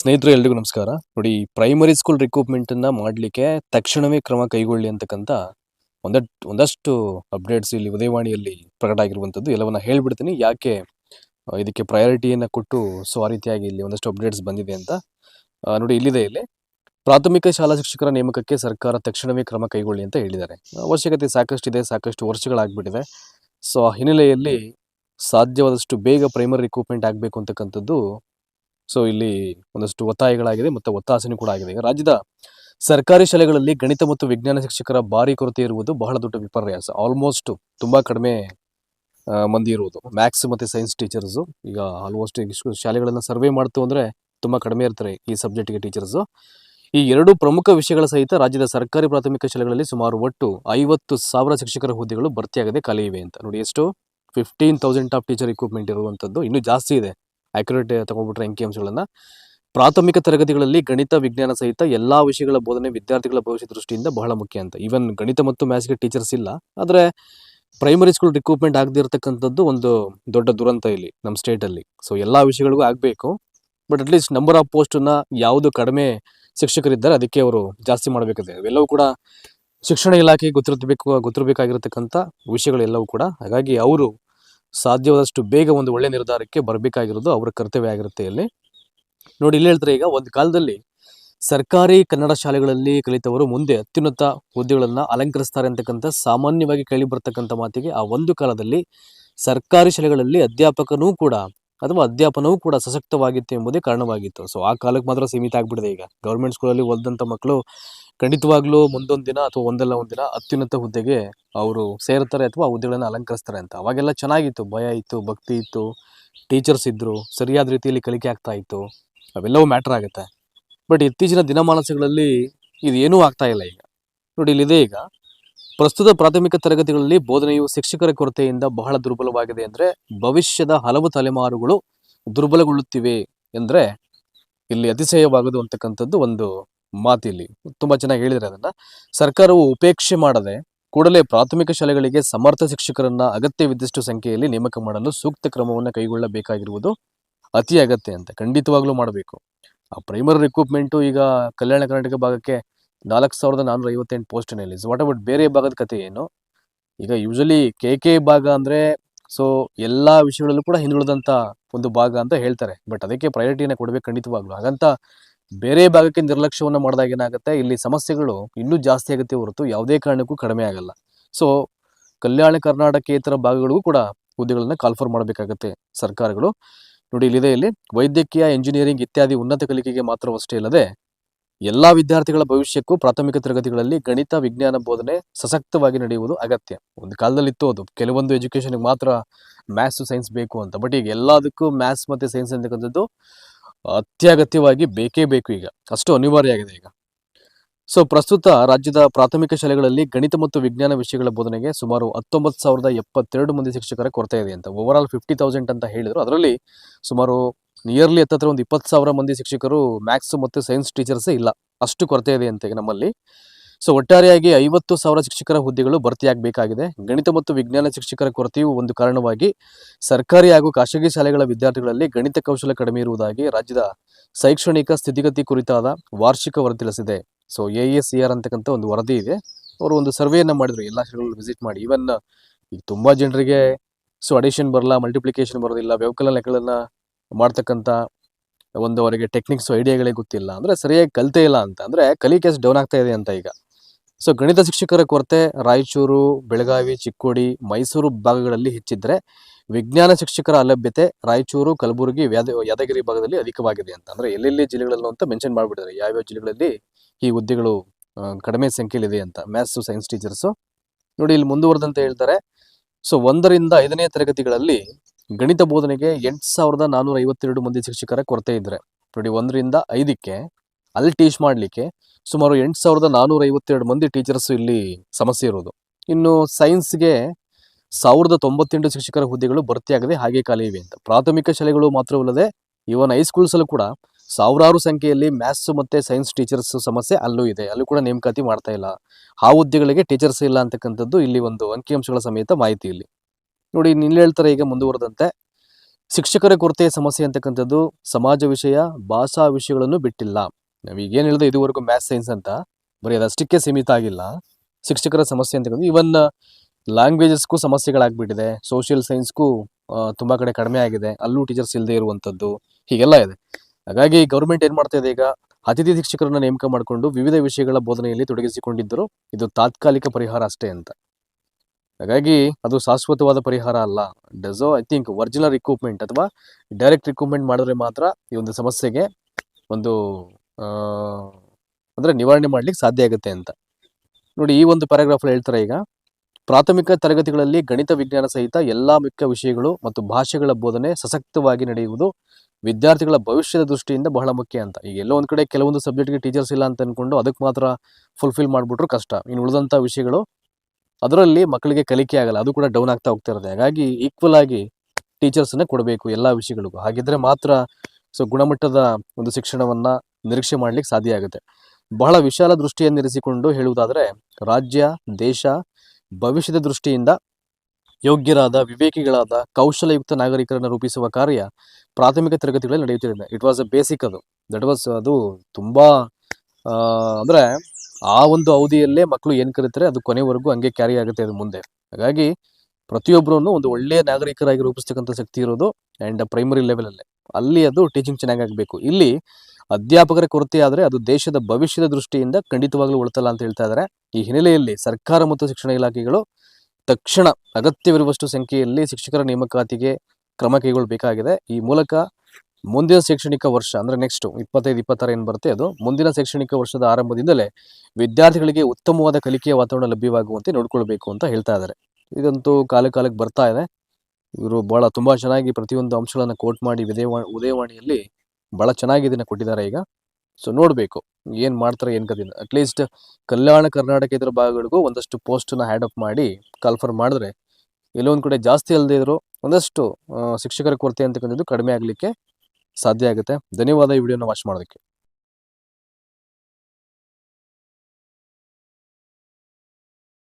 ಸ್ನೇಹಿತರು, ಎಲ್ರಿಗೂ ನಮಸ್ಕಾರ. ನೋಡಿ ಪ್ರೈಮರಿ ಸ್ಕೂಲ್ ರಿಕ್ರೂಟ್ಮೆಂಟ್ ಅನ್ನ ಮಾಡಲಿಕ್ಕೆ ತಕ್ಷಣವೇ ಕ್ರಮ ಕೈಗೊಳ್ಳಿ ಅಂತಕ್ಕಂಥ ಒಂದಷ್ಟು ಒಂದಷ್ಟು ಅಪ್ಡೇಟ್ಸ್ ಇಲ್ಲಿ ಉದಯವಾಣಿಯಲ್ಲಿ ಪ್ರಕಟ ಆಗಿರುವಂಥದ್ದು ಎಲ್ಲವನ್ನ ಹೇಳ್ಬಿಡ್ತೀನಿ. ಯಾಕೆ ಇದಕ್ಕೆ ಪ್ರಯಾರಿಟಿಯನ್ನು ಕೊಟ್ಟು ಸೊ ಆ ರೀತಿಯಾಗಿ ಇಲ್ಲಿ ಒಂದಷ್ಟು ಅಪ್ಡೇಟ್ಸ್ ಬಂದಿದೆ ಅಂತ. ನೋಡಿ, ಇಲ್ಲಿದೆ ಇಲ್ಲಿ. ಪ್ರಾಥಮಿಕ ಶಾಲಾ ಶಿಕ್ಷಕರ ನೇಮಕಕ್ಕೆ ಸರ್ಕಾರ ತಕ್ಷಣವೇ ಕ್ರಮ ಕೈಗೊಳ್ಳಿ ಅಂತ ಹೇಳಿದ್ದಾರೆ. ಅವಶ್ಯಕತೆ ಸಾಕಷ್ಟು ಇದೆ ಸಾಕಷ್ಟು ವರ್ಷಗಳಾಗ್ಬಿಟ್ಟಿದೆ. ಸೊ, ಆ ಹಿನ್ನೆಲೆಯಲ್ಲಿ ಸಾಧ್ಯವಾದಷ್ಟು ಬೇಗ ಪ್ರೈಮರಿ ರಿಕ್ರೂಟ್ಮೆಂಟ್ ಆಗಬೇಕು ಅಂತಕ್ಕಂಥದ್ದು ಸೊ ಇಲ್ಲಿ ಒಂದಷ್ಟು ಒತ್ತಾಯಗಳಾಗಿದೆ ಮತ್ತು ಒತ್ತಾಸನೆ ಕೂಡ ಆಗಿದೆ. ಈಗ ರಾಜ್ಯದ ಸರ್ಕಾರಿ ಶಾಲೆಗಳಲ್ಲಿ ಗಣಿತ ಮತ್ತು ವಿಜ್ಞಾನ ಶಿಕ್ಷಕರ ಭಾರಿ ಕೊರತೆ ಇರುವುದು ಬಹಳ ದೊಡ್ಡ ವಿಪರ್ಯಾಸ. ಆಲ್ಮೋಸ್ಟ್ ತುಂಬ ಕಡಿಮೆ ಮಂದಿ ಇರುವುದು. ಮ್ಯಾಥ್ಸ್ ಮತ್ತು ಸೈನ್ಸ್ ಟೀಚರ್ಸು ಈಗ ಆಲ್ಮೋಸ್ಟ್ ಶಾಲೆಗಳನ್ನು ಸರ್ವೆ ಮಾಡ್ತು ಅಂದರೆ ತುಂಬ ಕಡಿಮೆ ಇರ್ತಾರೆ ಈ ಸಬ್ಜೆಕ್ಟ್ಗೆ ಟೀಚರ್ಸು ಈ ಎರಡು ಪ್ರಮುಖ ವಿಷಯಗಳ ಸಹಿತ ರಾಜ್ಯದ ಸರ್ಕಾರಿ ಪ್ರಾಥಮಿಕ ಶಾಲೆಗಳಲ್ಲಿ ಸುಮಾರು ಒಟ್ಟು ಐವತ್ತು ಸಾವಿರ ಶಿಕ್ಷಕರ ಹುದ್ದೆಗಳು ಭರ್ತಿಯಾಗದೆ ಖಾಲಿ ಇವೆ ಅಂತ. ನೋಡಿ, ಎಷ್ಟು? Fifteen thousand of teacher equipment ಇರುವಂಥದ್ದು ಇನ್ನೂ ಜಾಸ್ತಿ ಇದೆ. ಆಕ್ಯುರೇಟ್ ತಗೊಂಡ್ಬಿಟ್ರೆ ಅಂಕಿಅಂಶಗಳನ್ನ ಪ್ರಾಥಮಿಕ ತರಗತಿಗಳಲ್ಲಿ ಗಣಿತ, ವಿಜ್ಞಾನ ಸಹಿತ ಎಲ್ಲಾ ವಿಷಯಗಳ ಬೋಧನೆ ವಿದ್ಯಾರ್ಥಿಗಳ ಭವಿಷ್ಯ ದೃಷ್ಟಿಯಿಂದ ಬಹಳ ಮುಖ್ಯ ಅಂತ. ಈವನ್ ಗಣಿತ ಮತ್ತು ಮ್ಯಾಥ್ಸ್ಗೆ ಟೀಚರ್ಸ್ ಇಲ್ಲ. ಆದರೆ ಪ್ರೈಮರಿ ಸ್ಕೂಲ್ ರಿಕ್ರೂಟ್ಮೆಂಟ್ ಆಗದಿರ್ತಕ್ಕಂಥದ್ದು ಒಂದು ದೊಡ್ಡ ದುರಂತ ಇಲ್ಲಿ ನಮ್ಮ ಸ್ಟೇಟಲ್ಲಿ ಸೊ ಎಲ್ಲಾ ವಿಷಯಗಳಿಗೂ ಆಗಬೇಕು. But at least number of ಪೋಸ್ಟನ್ನು ಯಾವುದು ಕಡಿಮೆ ಶಿಕ್ಷಕರಿದ್ದಾರೆ, ಅದಕ್ಕೆ ಅವರು ಜಾಸ್ತಿ ಮಾಡಬೇಕಾಗಿದೆ ಇವೆಲ್ಲವೂ ಕೂಡ ಶಿಕ್ಷಣ ಇಲಾಖೆಗೆ ಗೊತ್ತಿರಬೇಕು, ಗೊತ್ತಿರಬೇಕಾಗಿರತಕ್ಕಂಥ ವಿಷಯಗಳೆಲ್ಲವೂ ಕೂಡ. ಹಾಗಾಗಿ ಅವರು ಸಾಧ್ಯವಾದಷ್ಟು ಬೇಗ ಒಂದು ಒಳ್ಳೆ ನಿರ್ಧಾರಕ್ಕೆ ಬರಬೇಕಾಗಿರೋದು ಅವರ ಕರ್ತವ್ಯ ಆಗಿರುತ್ತೆ ಇಲ್ಲಿ. ನೋಡಿ, ಇಲ್ಲಿ ಹೇಳ್ತಾರೆ ಈಗ ಒಂದು ಕಾಲದಲ್ಲಿ ಸರ್ಕಾರಿ ಕನ್ನಡ ಶಾಲೆಗಳಲ್ಲಿ ಕಲಿತವರು ಮುಂದೆ ಅತ್ಯುನ್ನತ ಹುದ್ದೆಗಳನ್ನು ಅಲಂಕರಿಸ್ತಾರೆ ಅಂತಕ್ಕಂಥ ಸಾಮಾನ್ಯವಾಗಿ ಕೇಳಿ ಬರ್ತಕ್ಕಂಥ ಮಾತಿಗೆ ಆ ಒಂದು ಕಾಲದಲ್ಲಿ ಸರ್ಕಾರಿ ಶಾಲೆಗಳಲ್ಲಿ ಅಧ್ಯಾಪಕನೂ ಕೂಡ ಅಥವಾ ಅಧ್ಯಾಪನವೂ ಕೂಡ ಸಶಕ್ತವಾಗಿತ್ತು ಎಂಬುದೇ ಕಾರಣವಾಗಿತ್ತು. ಸೊ ಆ ಕಾಲಕ್ಕೆ ಮಾತ್ರ ಸೀಮಿತ ಆಗಿಬಿಡಿದೆ ಈಗ. ಗೌರ್ಮೆಂಟ್ ಸ್ಕೂಲಲ್ಲಿ ಓದಿದಂಥ ಮಕ್ಕಳು ಖಂಡಿತವಾಗ್ಲೂ ಮುಂದೊಂದು ದಿನ ಅಥವಾ ಒಂದಲ್ಲ ಒಂದಿನ ಅತ್ಯುನ್ನತ ಹುದ್ದೆಗೆ ಅವರು ಸೇರ್ತಾರೆ ಅಥವಾ ಹುದ್ದೆಗಳನ್ನ ಅಲಂಕರಿಸ್ತಾರೆ ಅಂತ. ಅವಾಗೆಲ್ಲ ಚೆನ್ನಾಗಿತ್ತು. ಭಯ ಇತ್ತು, ಭಕ್ತಿ ಇತ್ತು, ಟೀಚರ್ಸ್ ಇದ್ರು, ಸರಿಯಾದ ರೀತಿಯಲ್ಲಿ ಕಲಿಕೆ ಆಗ್ತಾ ಇತ್ತು. ಅವೆಲ್ಲವೂ ಮ್ಯಾಟರ್ ಆಗುತ್ತೆ. ಬಟ್ ಇತ್ತೀಚಿನ ದಿನಮಾನಸಗಳಲ್ಲಿ ಇದು ಏನೂ ಆಗ್ತಾ ಇಲ್ಲ ಈಗ. ನೋಡಿ, ಇಲ್ಲಿದೆ ಈಗ. ಪ್ರಸ್ತುತ ಪ್ರಾಥಮಿಕ ತರಗತಿಗಳಲ್ಲಿ ಬೋಧನೆಯು ಶಿಕ್ಷಕರ ಕೊರತೆಯಿಂದ ಬಹಳ ದುರ್ಬಲವಾಗಿದೆ ಅಂದ್ರೆ ಭವಿಷ್ಯದ ಹಲವು ತಲೆಮಾರುಗಳು ದುರ್ಬಲಗೊಳ್ಳುತ್ತಿವೆ. ಎಂದರೆ ಇಲ್ಲಿ ಅತಿಶಯವಾಗದು ಅಂತಕ್ಕಂಥದ್ದು ಒಂದು ಮಾತಿಲ್ಲಿ ತುಂಬಾ ಚೆನ್ನಾಗಿ ಹೇಳಿದರೆ ಅದನ್ನ. ಸರ್ಕಾರವು ಉಪೇಕ್ಷೆ ಮಾಡದೆ ಕೂಡಲೇ ಪ್ರಾಥಮಿಕ ಶಾಲೆಗಳಿಗೆ ಸಮರ್ಥ ಶಿಕ್ಷಕರನ್ನ ಅಗತ್ಯವಿದ್ದಷ್ಟು ಸಂಖ್ಯೆಯಲ್ಲಿ ನೇಮಕ ಮಾಡಲು ಸೂಕ್ತ ಕ್ರಮವನ್ನು ಕೈಗೊಳ್ಳಬೇಕಾಗಿರುವುದು ಅತಿ ಅಗತ್ಯ ಅಂತ ಖಂಡಿತವಾಗ್ಲೂ ಮಾಡಬೇಕು. ಆ ಪ್ರೈಮರಿ ರಿಕ್ರೂಟ್ಮೆಂಟು ಈಗ ಕಲ್ಯಾಣ ಕರ್ನಾಟಕ ಭಾಗಕ್ಕೆ ನಾಲ್ಕು ಸಾವಿರದ ನಾನ್ನೂರ ಐವತ್ತೆಂಟು ಪೋಸ್ಟ್ ವಾಟ್ ಅಬೌಟ್ ಬೇರೆ ಭಾಗದ ಕತೆ ಏನು? ಈಗ ಯೂಶಲಿ ಕೆ ಕೆ ಭಾಗ ಅಂದ್ರೆ ಸೊ ಎಲ್ಲ ವಿಷಯಗಳಲ್ಲೂ ಕೂಡ ಹಿಂದುಳಿದಂತ ಒಂದು ಭಾಗ ಅಂತ ಹೇಳ್ತಾರೆ. ಬಟ್ ಅದಕ್ಕೆ ಪ್ರಯಾರಿಟಿನ ಕೊಡಬೇಕು ಖಂಡಿತವಾಗ್ಲು. ಹಾಗಂತ ಬೇರೆ ಭಾಗಕ್ಕೆ ನಿರ್ಲಕ್ಷ್ಯವನ್ನು ಮಾಡಿದಾಗ ಏನಾಗುತ್ತೆ? ಇಲ್ಲಿ ಸಮಸ್ಯೆಗಳು ಇನ್ನೂ ಜಾಸ್ತಿ ಆಗುತ್ತೆ ಹೊರತು ಯಾವುದೇ ಕಾರಣಕ್ಕೂ ಕಡಿಮೆ ಆಗಲ್ಲ. ಸೊ ಕಲ್ಯಾಣ ಕರ್ನಾಟಕೇತರ ಭಾಗಗಳಿಗೂ ಕೂಡ ಹುದ್ದೆಗಳನ್ನು ಕಾಲ್ಫರ್ ಮಾಡಬೇಕಾಗತ್ತೆ ಸರ್ಕಾರಗಳು. ನೋಡಿ, ಇಲ್ಲಿದೆ ಇಲ್ಲಿ ವೈದ್ಯಕೀಯ ಇಂಜಿನಿಯರಿಂಗ್ ಇತ್ಯಾದಿ ಉನ್ನತ ಕಲಿಕೆಗೆ ಮಾತ್ರವಷ್ಟೇ ಇಲ್ಲದೆ ಎಲ್ಲಾ ವಿದ್ಯಾರ್ಥಿಗಳ ಭವಿಷ್ಯಕ್ಕೂ ಪ್ರಾಥಮಿಕ ತರಗತಿಗಳಲ್ಲಿ ಗಣಿತ, ವಿಜ್ಞಾನ ಬೋಧನೆ ಸಶಕ್ತವಾಗಿ ನಡೆಯುವುದು ಅಗತ್ಯ. ಒಂದು ಕಾಲದಲ್ಲಿ ಇತ್ತು ಅದು. ಕೆಲವೊಂದು ಎಜುಕೇಷನ್ಗೆ ಮಾತ್ರ ಮ್ಯಾಥ್ಸ್ ಸೈನ್ಸ್ ಬೇಕು ಅಂತ. ಬಟ್ ಈಗ ಎಲ್ಲದಕ್ಕೂ ಮ್ಯಾಥ್ಸ್ ಮತ್ತೆ ಸೈನ್ಸ್ ಅಂತಕ್ಕಂಥದ್ದು ಅತ್ಯಗತ್ಯವಾಗಿ ಬೇಕೇ ಬೇಕು ಈಗ. ಅಷ್ಟು ಅನಿವಾರ್ಯ ಆಗಿದೆ ಈಗ. ಸೊ ಪ್ರಸ್ತುತ ರಾಜ್ಯದ ಪ್ರಾಥಮಿಕ ಶಾಲೆಗಳಲ್ಲಿ ಗಣಿತ ಮತ್ತು ವಿಜ್ಞಾನ ವಿಷಯಗಳ ಬೋಧನೆಗೆ ಸುಮಾರು ಹತ್ತೊಂಬತ್ತು ಸಾವಿರದ ಎಪ್ಪತ್ತೆರಡು ಮಂದಿ ಶಿಕ್ಷಕರ ಕೊರತೆ ಇದೆ ಅಂತ. ಓವರ್ ಆಲ್ ಫಿಫ್ಟಿ ತೌಸಂಡ್ ಅಂತ ಹೇಳಿದ್ರು. ಅದರಲ್ಲಿ ಸುಮಾರು ನಿಯರ್ಲಿ ಹತ್ತತ್ರ ಒಂದು ಇಪ್ಪತ್ತು ಸಾವಿರ ಮಂದಿ ಶಿಕ್ಷಕರು ಮ್ಯಾಥ್ಸ್ ಮತ್ತು ಸೈನ್ಸ್ ಟೀಚರ್ಸೇ ಇಲ್ಲ. ಅಷ್ಟು ಕೊರತೆ ಇದೆ ಅಂತ ನಮ್ಮಲ್ಲಿ. ಸೊ ಒಟ್ಟಾರೆಯಾಗಿ ಐವತ್ತು ಸಾವಿರ ಶಿಕ್ಷಕರ ಹುದ್ದೆಗಳು ಭರ್ತಿಯಾಗಬೇಕಾಗಿದೆ. ಗಣಿತ ಮತ್ತು ವಿಜ್ಞಾನ ಶಿಕ್ಷಕರ ಕೊರತೆಯು ಒಂದು ಕಾರಣವಾಗಿ ಸರ್ಕಾರಿ ಹಾಗೂ ಖಾಸಗಿ ಶಾಲೆಗಳ ವಿದ್ಯಾರ್ಥಿಗಳಲ್ಲಿ ಗಣಿತ ಕೌಶಲ ಕಡಿಮೆ ಇರುವುದಾಗಿ ರಾಜ್ಯದ ಶೈಕ್ಷಣಿಕ ಸ್ಥಿತಿಗತಿ ಕುರಿತಾದ ವಾರ್ಷಿಕ ವರದಿ ತಿಳಿಸಿದೆ. ಸೊ ಎ ಎಸ್ ಆರ್ ಅಂತಕ್ಕಂಥ ಒಂದು ವರದಿ ಇದೆ. ಅವರು ಒಂದು ಸರ್ವೆಯನ್ನು ಮಾಡಿದ್ರು. ಎಲ್ಲ ಶಾಲೆಗಳು ವಿಸಿಟ್ ಮಾಡಿ. ಈವನ್ ಈಗ ತುಂಬಾ ಜನರಿಗೆ ಸೊ ಅಡಿಷನ್ ಬರಲ್ಲ ಮಲ್ಟಿಪ್ಲಿಕೇಶನ್ ಬರೋದಿಲ್ಲ ವ್ಯವಕಲ ಲೆಕ್ಕಗಳನ್ನ ಮಾಡ್ತಕ್ಕಂಥ ಒಂದು ಅವರಿಗೆ ಟೆಕ್ನಿಕ್ಸ್ ಐಡಿಯಾಗಳೇ ಗೊತ್ತಿಲ್ಲ. ಅಂದ್ರೆ ಸರಿಯಾಗಿ ಕಲಿತೇ ಇಲ್ಲ ಅಂತ. ಅಂದ್ರೆ ಕಲಿಕೆ ಡೌನ್ ಆಗ್ತಾ ಇದೆ ಅಂತ ಈಗ. ಸೊ ಗಣಿತ ಶಿಕ್ಷಕರ ಕೊರತೆ, ರಾಯಚೂರು, ಬೆಳಗಾವಿ, ಚಿಕ್ಕೋಡಿ, ಮೈಸೂರು ಭಾಗಗಳಲ್ಲಿ ಹೆಚ್ಚಿದ್ರೆ ವಿಜ್ಞಾನ ಶಿಕ್ಷಕರ ಅಲಭ್ಯತೆ ರಾಯಚೂರು, ಕಲಬುರಗಿ, ಯಾದ, ಯಾದಗಿರಿ ಭಾಗದಲ್ಲಿ ಅಧಿಕವಾಗಿದೆ ಅಂತ. ಅಂದ್ರೆ ಎಲ್ಲೆಲ್ಲಿ ಜಿಲ್ಲೆಗಳಲ್ಲೂ ಅಂತ ಮೆನ್ಷನ್ ಮಾಡಿಬಿಟ್ಟಿದ್ದಾರೆ. ಯಾವ್ಯಾವ ಜಿಲ್ಲೆಗಳಲ್ಲಿ ಈ ಹುದ್ದೆಗಳು ಕಡಿಮೆ ಸಂಖ್ಯೆಯಲ್ಲಿದೆ ಅಂತ. ಮ್ಯಾಥ್ಸ್ ಸೈನ್ಸ್ ಟೀಚರ್ಸು ನೋಡಿ ಇಲ್ಲಿ ಮುಂದುವರೆದಂತ ಹೇಳ್ತಾರೆ. ಸೊ ಒಂದರಿಂದ ಐದನೇ ತರಗತಿಗಳಲ್ಲಿ ಗಣಿತ ಬೋಧನೆಗೆ ಎಂಟು ಸಾವಿರದ ಮಂದಿ ಶಿಕ್ಷಕರ ಕೊರತೆ ಇದ್ರೆ ನೋಡಿ ಒಂದರಿಂದ ಐದಕ್ಕೆ ಅಲ್ಲಿ ಟೀಚ್ ಮಾಡಲಿಕ್ಕೆ ಸುಮಾರು ಎಂಟು ಸಾವಿರದ ನಾನ್ನೂರ ಐವತ್ತೆರಡು ಮಂದಿ ಟೀಚರ್ಸ್ ಇಲ್ಲಿ ಸಮಸ್ಯೆ ಇರೋದು. ಇನ್ನು ಸೈನ್ಸ್ಗೆ ಸಾವಿರದ ತೊಂಬತ್ತೆಂಟು ಶಿಕ್ಷಕರ ಹುದ್ದೆಗಳು ಭರ್ತಿಯಾಗದೆ ಹಾಗೆ ಖಾಲಿ ಇವೆ ಅಂತ. ಪ್ರಾಥಮಿಕ ಶಾಲೆಗಳು ಮಾತ್ರವಲ್ಲದೆ ಇವನ್ ಹೈಸ್ಕೂಲ್ಸಲ್ಲೂ ಕೂಡ ಸಾವಿರಾರು ಸಂಖ್ಯೆಯಲ್ಲಿ ಮ್ಯಾಥ್ಸ್ ಮತ್ತು ಸೈನ್ಸ್ ಟೀಚರ್ಸ್ ಸಮಸ್ಯೆ ಅಲ್ಲೂ ಇದೆ. ಅಲ್ಲೂ ಕೂಡ ನೇಮಕಾತಿ ಮಾಡ್ತಾ ಇಲ್ಲ. ಆ ಹುದ್ದೆಗಳಿಗೆ ಟೀಚರ್ಸ್ ಇಲ್ಲ ಅಂತಕ್ಕಂಥದ್ದು ಇಲ್ಲಿ ಒಂದು ಅಂಕಿಅಂಶಗಳ ಸಮೇತ ಮಾಹಿತಿ ಇಲ್ಲಿ. ನೋಡಿ ಇಲ್ಲಿ ಹೇಳ್ತಾರೆ ಈಗ ಮುಂದುವರೆದಂತೆ. ಶಿಕ್ಷಕರ ಕೊರತೆಯ ಸಮಸ್ಯೆ ಅಂತಕ್ಕಂಥದ್ದು ಸಮಾಜ ವಿಷಯ, ಭಾಷಾ ವಿಷಯಗಳನ್ನು ಬಿಟ್ಟಿಲ್ಲ. ನಾವೀಗ ಏನು ಹೇಳಿದೆ ಇದುವರೆಗೂ ಮ್ಯಾಥ್ ಸೈನ್ಸ್ ಅಂತ, ಬರೀ ಅದಷ್ಟಕ್ಕೆ ಸೀಮಿತ ಆಗಿಲ್ಲ. ಶಿಕ್ಷಕರ ಸಮಸ್ಯೆ ಅಂತ ಇವನ್ ಲ್ಯಾಂಗ್ವೇಜಸ್ಗೂ ಸಮಸ್ಯೆಗಳಾಗ್ಬಿಟ್ಟಿದೆ. ಸೋಷಿಯಲ್ ಸೈನ್ಸ್ಗೂ ತುಂಬಾ ಕಡೆ ಕಡಿಮೆ ಆಗಿದೆ. ಅಲ್ಲೂ ಟೀಚರ್ಸ್ ಇಲ್ಲದೆ ಇರುವಂಥದ್ದು, ಹೀಗೆಲ್ಲ ಇದೆ. ಹಾಗಾಗಿ ಗೌರ್ಮೆಂಟ್ ಏನ್ ಮಾಡ್ತಾ ಇದೆ ಈಗ, ಅತಿಥಿ ಶಿಕ್ಷಕರನ್ನ ನೇಮಕ ಮಾಡಿಕೊಂಡು ವಿವಿಧ ವಿಷಯಗಳ ಬೋಧನೆಯಲ್ಲಿ ತೊಡಗಿಸಿಕೊಂಡಿದ್ದರು, ಇದು ತಾತ್ಕಾಲಿಕ ಪರಿಹಾರ ಅಷ್ಟೇ ಅಂತ. ಹಾಗಾಗಿ ಅದು ಶಾಶ್ವತವಾದ ಪರಿಹಾರ ಅಲ್ಲ. ಡಸೋ ಐ ಥಿಂಕ್ ಒರಿಜಿನಲ್ ರಿಕ್ರೂಟ್ಮೆಂಟ್ ಅಥವಾ ಡೈರೆಕ್ಟ್ ರಿಕ್ರೂಟ್ಮೆಂಟ್ ಮಾಡಿದ್ರೆ ಮಾತ್ರ ಈ ಒಂದು ಸಮಸ್ಯೆಗೆ ಒಂದು ಅಂದ್ರೆ ನಿವಾರಣೆ ಮಾಡಲಿಕ್ಕೆ ಸಾಧ್ಯ ಆಗುತ್ತೆ ಅಂತ. ನೋಡಿ, ಈ ಒಂದು ಪ್ಯಾರಾಗ್ರಾಫ್ ಹೇಳ್ತಾರೆ ಈಗ, ಪ್ರಾಥಮಿಕ ತರಗತಿಗಳಲ್ಲಿ ಗಣಿತ ವಿಜ್ಞಾನ ಸಹಿತ ಎಲ್ಲ ಮುಖ್ಯ ವಿಷಯಗಳು ಮತ್ತು ಭಾಷೆಗಳ ಬೋಧನೆ ಸಶಕ್ತವಾಗಿ ನಡೆಯುವುದು ವಿದ್ಯಾರ್ಥಿಗಳ ಭವಿಷ್ಯದ ದೃಷ್ಟಿಯಿಂದ ಬಹಳ ಮುಖ್ಯ ಅಂತ. ಈಗ ಎಲ್ಲೋ ಒಂದು ಕಡೆ ಕೆಲವೊಂದು ಸಬ್ಜೆಕ್ಟ್ಗೆ ಟೀಚರ್ಸ್ ಇಲ್ಲ ಅಂತ ಅಂದ್ಕೊಂಡು ಅದಕ್ಕೆ ಮಾತ್ರ ಫುಲ್ಫಿಲ್ ಮಾಡಿಬಿಟ್ರು ಕಷ್ಟ. ಇನ್ನು ಉಳಿದಂಥ ವಿಷಯಗಳು, ಅದರಲ್ಲಿ ಮಕ್ಕಳಿಗೆ ಕಲಿಕೆ ಆಗಲ್ಲ, ಅದು ಕೂಡ ಡೌನ್ ಆಗ್ತಾ ಹೋಗ್ತಾ ಹಾಗಾಗಿ ಈಕ್ವಲ್ ಆಗಿ ಟೀಚರ್ಸನ್ನು ಕೊಡಬೇಕು ಎಲ್ಲ ವಿಷಯಗಳಿಗೂ. ಹಾಗಿದ್ರೆ ಮಾತ್ರ ಸೊ ಗುಣಮಟ್ಟದ ಒಂದು ಶಿಕ್ಷಣವನ್ನ ನಿರೀಕ್ಷೆ ಮಾಡಲಿಕ್ಕೆ ಸಾಧ್ಯ ಆಗುತ್ತೆ. ಬಹಳ ವಿಶಾಲ ದೃಷ್ಟಿಯನ್ನಿರಿಸಿಕೊಂಡು ಹೇಳುವುದಾದರೆ, ರಾಜ್ಯ, ದೇಶ, ಭವಿಷ್ಯದ ದೃಷ್ಟಿಯಿಂದ ಯೋಗ್ಯರಾದ, ವಿವೇಕಿಗಳಾದ, ಕೌಶಲಯುಕ್ತ ನಾಗರಿಕರನ್ನು ರೂಪಿಸುವ ಕಾರ್ಯ ಪ್ರಾಥಮಿಕ ತರಗತಿಗಳಲ್ಲಿ ನಡೆಯುತ್ತಿದೆ. ಇಟ್ ವಾಸ್ ಅ ಬೇಸಿಕ್ ಅದು. ದಟ್ ವಾಸ್ ಅದು ತುಂಬ ಅಂದರೆ ಆ ಒಂದು ಅವಧಿಯಲ್ಲೇ ಮಕ್ಕಳು ಏನು ಕರೀತಾರೆ, ಅದು ಕೊನೆವರೆಗೂ ಹಂಗೆ ಕ್ಯಾರಿ ಆಗುತ್ತೆ ಅದು ಮುಂದೆ. ಹಾಗಾಗಿ ಪ್ರತಿಯೊಬ್ಬರೂ ಒಂದು ಒಳ್ಳೆಯ ನಾಗರಿಕರಾಗಿ ರೂಪಿಸ್ತಕ್ಕಂಥ ಶಕ್ತಿ ಇರೋದು ಆ್ಯಂಡ್ ಪ್ರೈಮರಿ ಲೆವೆಲಲ್ಲೇ ಅಲ್ಲಿ. ಅದು ಟೀಚಿಂಗ್ ಚೆನ್ನಾಗಿ ಆಗಬೇಕು. ಇಲ್ಲಿ ಅಧ್ಯಾಪಕರ ಕೊರತೆ ಆದರೆ ಅದು ದೇಶದ ಭವಿಷ್ಯದ ದೃಷ್ಟಿಯಿಂದ ಖಂಡಿತವಾಗ್ಲೂ ಉಳಿತಲ್ಲ ಅಂತ ಹೇಳ್ತಾ ಇದ್ದಾರೆ. ಈ ಹಿನ್ನೆಲೆಯಲ್ಲಿ ಸರ್ಕಾರ ಮತ್ತು ಶಿಕ್ಷಣ ಇಲಾಖೆಗಳು ತಕ್ಷಣ ಅಗತ್ಯವಿರುವಷ್ಟು ಸಂಖ್ಯೆಯಲ್ಲಿ ಶಿಕ್ಷಕರ ನೇಮಕಾತಿಗೆ ಕ್ರಮ ಕೈಗೊಳ್ಳಬೇಕಾಗಿದೆ. ಈ ಮೂಲಕ ಮುಂದಿನ ಶೈಕ್ಷಣಿಕ ವರ್ಷ ಅಂದ್ರೆ ನೆಕ್ಸ್ಟ್ ಇಪ್ಪತ್ತೈದು, ಇಪ್ಪತ್ತಾರು ಏನು ಬರುತ್ತೆ ಅದು? ಮುಂದಿನ ಶೈಕ್ಷಣಿಕ ವರ್ಷದ ಆರಂಭದಿಂದಲೇ ವಿದ್ಯಾರ್ಥಿಗಳಿಗೆ ಉತ್ತಮವಾದ ಕಲಿಕೆಯ ವಾತಾವರಣ ಲಭ್ಯವಾಗುವಂತೆ ನೋಡ್ಕೊಳ್ಬೇಕು ಅಂತ ಹೇಳ್ತಾ ಇದ್ದಾರೆ. ಇದಂತೂ ಕಾಲ ಕಾಲಕ್ಕೆ ಬರ್ತಾ ಇದೆ. ಇವರು ಬಹಳ ತುಂಬಾ ಚೆನ್ನಾಗಿ ಪ್ರತಿಯೊಂದು ಅಂಶಗಳನ್ನು ಕೋಟ್ ಮಾಡಿ ಉದಯವಾಣಿಯಲ್ಲಿ ಬಹಳ ಚೆನ್ನಾಗಿ ಇದನ್ನ ಕೊಟ್ಟಿದ್ದಾರೆ ಈಗ. ಸೊ ನೋಡಬೇಕು. ಏನ್ ಮಾಡ್ತಾರೆ, ಏನು ಕದಿನ ಅಟ್ಲೀಸ್ಟ್ ಕಲ್ಯಾಣ ಕರ್ನಾಟಕ ಇದ್ರ ಭಾಗಗಳಿಗೂ ಒಂದಷ್ಟು ಪೋಸ್ಟ್ನ ಹ್ಯಾಡ್ ಅಪ್ ಮಾಡಿ ಕಾಲ್ಫರ್ ಮಾಡಿದ್ರೆ ಎಲ್ಲೊಂದ್ ಕಡೆ ಜಾಸ್ತಿ ಅಲ್ಲದೆ ಇದ್ರು ಒಂದಷ್ಟು ಶಿಕ್ಷಕರ ಕೊರತೆ ಅಂತಕ್ಕಂಥದ್ದು ಕಡಿಮೆ ಆಗ್ಲಿಕ್ಕೆ ಸಾಧ್ಯ ಆಗುತ್ತೆ. ಧನ್ಯವಾದ ಈ ವಿಡಿಯೋನ ವಾಚ್ ಮಾಡೋದಕ್ಕೆ.